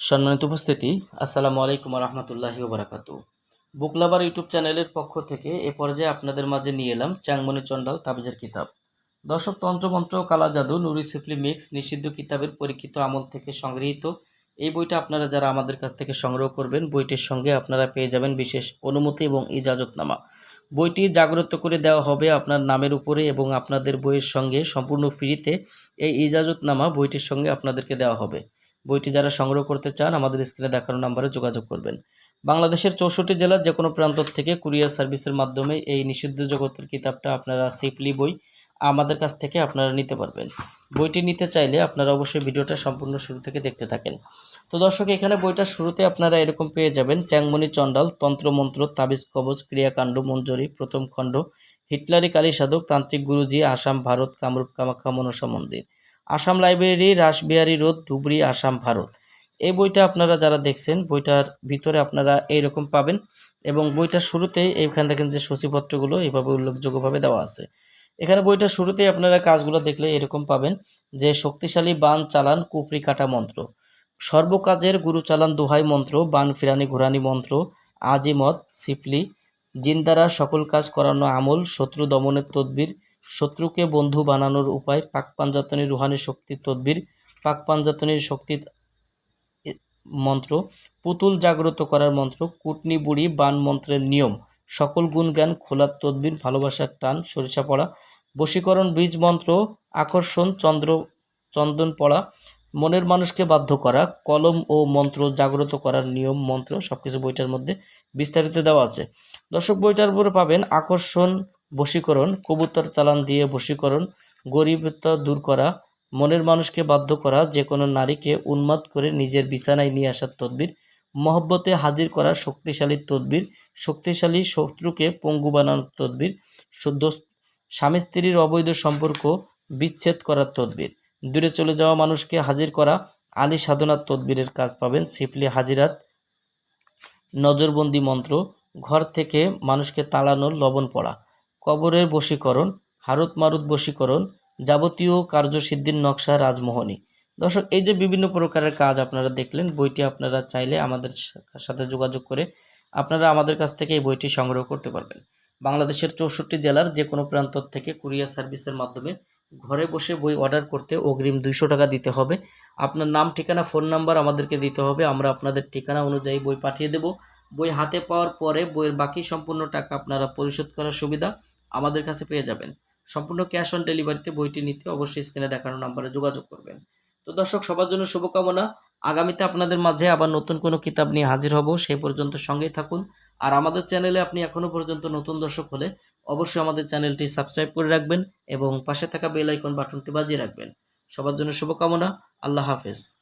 সম্মানিত উপস্থিতি, আসসালামু আলাইকুম রহমতুল্লাহি ওবরাকাতু। বুকলাবার ইউটিউব চ্যানেলের পক্ষ থেকে এ পর্যায়ে আপনাদের মাঝে নিয়ে এলাম চাংমনি চন্ডাল তাবিজের কিতাব। দর্শক তন্ত্রমন্ত্র কালা, জাদু, নুরি, সিফলি, মিক্স, নিষিদ্ধ কিতাবের পরীক্ষিত আমল থেকে সংগৃহীত। এই বইটা আপনারা যারা আমাদের কাছ থেকে সংগ্রহ করবেন, বইটির সঙ্গে আপনারা পেয়ে যাবেন বিশেষ অনুমতি এবং ইজাজতনামা। বইটি জাগ্রত করে দেওয়া হবে আপনার নামের উপরে এবং আপনাদের বইয়ের সঙ্গে সম্পূর্ণ ফ্রিতে। এই ইজাজতনামা বইটির সঙ্গে আপনাদেরকে দেওয়া হবে। বইটি যারা সংগ্রহ করতে চান, আমাদের স্ক্রিনে দেখানো নাম্বারে যোগাযোগ করবেন। বাংলাদেশের চৌষট্টি জেলার যে কোনো প্রান্ত থেকে কুরিয়ার সার্ভিসের মাধ্যমে এই নিষিদ্ধ জগতের কিতাবটা আপনারা সেফলি বই আমাদের কাছ থেকে আপনারা নিতে পারবেন। বইটি নিতে চাইলে আপনারা অবশ্যই ভিডিওটা সম্পূর্ণ শুরু থেকে দেখতে থাকেন। তো দর্শক, এখানে বইটা শুরুতে আপনারা এরকম পেয়ে যাবেন, চ্যাংমণি চণ্ডাল, তন্ত্রমন্ত্র, তাবিজ কবচ, ক্রিয়াকাণ্ড, মঞ্জুরি, প্রথম খণ্ড, হিটলারি কালী সাধক তান্ত্রিক গুরুজি, আসাম, ভারত, কামরূপ কামাখ্যা, মনসা মন্দির। Assam library, Rashbehari road, Dhubri, Assam, Bharat. এই বইটা আপনারা যারা দেখছেন, বইটার ভিতরে আপনারা এইরকম পাবেন এবং বইটার শুরুতেই এইখান দেখেন যে সূচিপত্রগুলো এইভাবে উল্লেখযোগ্যভাবে দেওয়া আছে। এখানে বইটার শুরুতেই আপনারা কাজগুলো দেখলে এরকম পাবেন যে শক্তিশালী বান চালান কুপরি কাটা মন্ত্র, সর্বকাজের গুরু চালান দোহাই মন্ত্র, বান ফিরানি ঘোরানি মন্ত্র, আজিমত, সিফলি, জিন্দারা সকল কাজ করানো আমল, শত্রু দমনের তদবির শত্রুকে বন্ধু বানানোর উপায় পাক পাঞ্জাতনী রুহানি শক্তির তদবির, পাক পাঞ্জাতনীর শক্তির এ- মন্ত্র, পুতুল জাগ্রত করার মন্ত্র, কুটনি বুড়ি বান মন্ত্রের নিয়ম, সকল গুণগান খোলার তদবির, ভালোবাসার টান, সরিষা পড়া, বশীকরণ বীজ মন্ত্র, আকর্ষণ চন্দ্র, চন্দন পড়া, মনের মানুষকে বাধ্য করা, কলম ও মন্ত্র জাগ্রত করার নিয়ম, মন্ত্র সব কিছু বইটার মধ্যে বিস্তারিত দেওয়া আছে। দর্শক বইটার উপরে পাবেন আকর্ষণ বশীকরণ, কবুতর চালান দিয়ে বশীকরণ গরিবতা দূর করা, মনের মানুষকে বাধ্য করা, যে কোনো নারীকে উন্মাদ করে নিজের বিছানায় নিয়ে আসার তদবির, মহব্বতে হাজির করা শক্তিশালী তদবির, শক্তিশালী শত্রুকে পঙ্গু বানানোর তদবির, শুদ্ধ স্বামী স্ত্রীর অবৈধ সম্পর্ক বিচ্ছেদ করার তদবির, দূরে চলে যাওয়া মানুষকে হাজির করা আলী সাধনার তদবিরের কাজ পাবেন সিফলি হাজিরাত, নজরবন্দি মন্ত্র, ঘর থেকে মানুষকে তাড়ানোর লবণ পড়া। কবরের বশীকরণ, হারুত মারুত বশীকরণ, যাবতীয় কার্যসিদ্ধির নকশা রাজমোহনী। দর্শক, এই যে বিভিন্ন প্রকারের কাজ আপনারা দেখলেন, বইটি আপনারা চাইলে আমাদের সাথে যোগাযোগ করে আপনারা আমাদের কাছ থেকে এই বইটি সংগ্রহ করতে পারবেন। বাংলাদেশের চৌষট্টি জেলার যে কোনো প্রান্ত থেকে কুরিয়ার সার্ভিসের মাধ্যমে ঘরে বসে বই অর্ডার করতে অগ্রিম দুইশো টাকা দিতে হবে। আপনার নাম, ঠিকানা, ফোন নাম্বার আমাদেরকে দিতে হবে। আমরা আপনাদের ঠিকানা অনুযায়ী বই পাঠিয়ে দেব। বই হাতে পাওয়ার পরে বইয়ের বাকি সম্পূর্ণ টাকা আপনারা পরিশোধ করার সুবিধা আমাদের কাছে পেয়ে যাবেন। সম্পূর্ণ ক্যাশ অন ডেলিভারিতে বইটি নিতে অবশ্যই স্ক্রিনে দেখানো নাম্বারে যোগাযোগ করবেন। তো দর্শক, সবার জন্য শুভকামনা। আগামীতে আপনাদের মাঝে আবার নতুন কোনো কিতাব নিয়ে হাজির হব সেই পর্যন্ত সঙ্গেই থাকুন। আর আমাদের চ্যানেলে আপনি এখনও পর্যন্ত নতুন দর্শক হলে অবশ্যই আমাদের চ্যানেলটি সাবস্ক্রাইব করে রাখবেন এবং পাশে থাকা বেল আইকন বাটনটি বাজিয়ে রাখবেন। সবার জন্য শুভকামনা। আল্লাহ হাফেজ।